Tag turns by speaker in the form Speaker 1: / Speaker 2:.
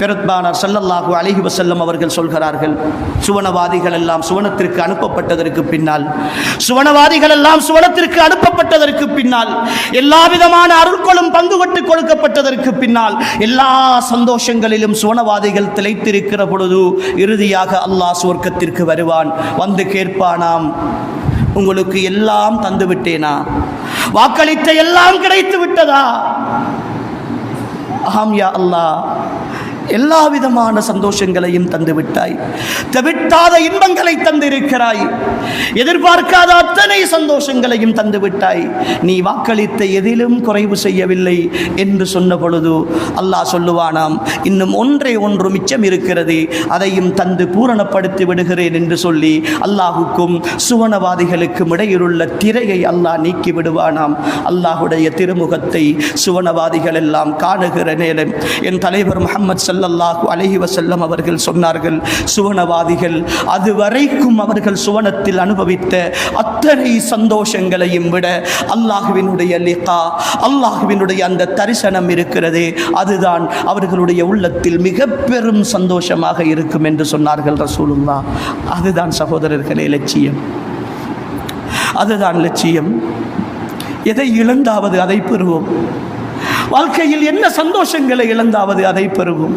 Speaker 1: பெருத்பானார் ஸல்லல்லாஹு அலிஹி வசல்லம் அவர்கள் சொல்கிறார்கள் சுவனவாதிகள் எல்லாம் சுவனத்திற்கு அனுப்பப்பட்டதற்கு பின்னால் சுவனவாதிகள் எல்லாம் சுவனத்திற்கு அனுப்பப்பட்டதற்கு பின்னால் எல்லா விதமான அருட்களும் பங்குபட்டு கொடுக்கப்பட்டதற்கு பின்னால் எல்லா சந்தோஷங்களிலும் சுவனவாதிகள் திளைத்திருக்கிற பொழுது இறுதியாக அல்லாஹ் சுவர்க்கத்திற்கு வருவான். வந்து கேட்பானாம் உங்களுக்கு எல்லாம் தந்து விட்டேனா? வாக்களித்த எல்லாம் கிடைத்து விட்டதா? ஆம் யா அல்லாஹ். எல்லா விதமான சந்தோஷங்களையும் தந்து விட்டாய் தவிட்டாத இன்பங்களை தந்திருக்கிறாய். எதிர்பார்க்காத அத்தனை சந்தோஷங்களையும் தந்து விட்டாய் நீ வாக்களித்த எதிலும் குறைவு செய்யவில்லை என்று சொன்ன பொழுது அல்லாஹ் சொல்லுவானாம் இன்னும் ஒன்றே ஒன்று மிச்சம் இருக்கிறது அதையும் தந்து பூரணப்படுத்தி விடுகிறேன் என்று சொல்லி அல்லாஹுக்கும் சுவனவாதிகளுக்கும் இடையிலுள்ள திரையை அல்லாஹ் நீக்கி விடுவானாம். அல்லாஹுடைய திருமுகத்தை சுவனவாதிகள் எல்லாம் காணுகிற நேரம். என் தலைவர் முகமது சல்லல்லாஹு அலஹி வசல்லம் அவர்கள் சொன்னார்கள் சுவனவாதிகள் அதுவரைக்கும் அவர்கள் சுவனத்தில் அனுபவித்த அத்தனை சந்தோஷங்களையும் விட அல்லாஹுவினுடைய லிகா அல்லாஹுவினுடைய அந்த தரிசனம் இருக்கிறதே அதுதான் அவர்களுடைய உள்ளத்தில் மிக பெரும் சந்தோஷமாக இருக்கும் என்று சொன்னார்கள் ரசூலுல்லா அதுதான் சகோதரர்களே லட்சியம். அதுதான் லட்சியம். எதை இழந்தாவது அதை பெறுவோம். வாழ்க்கையில் என்ன சந்தோஷங்களை இழந்தாவது அதை பெறுவோம்.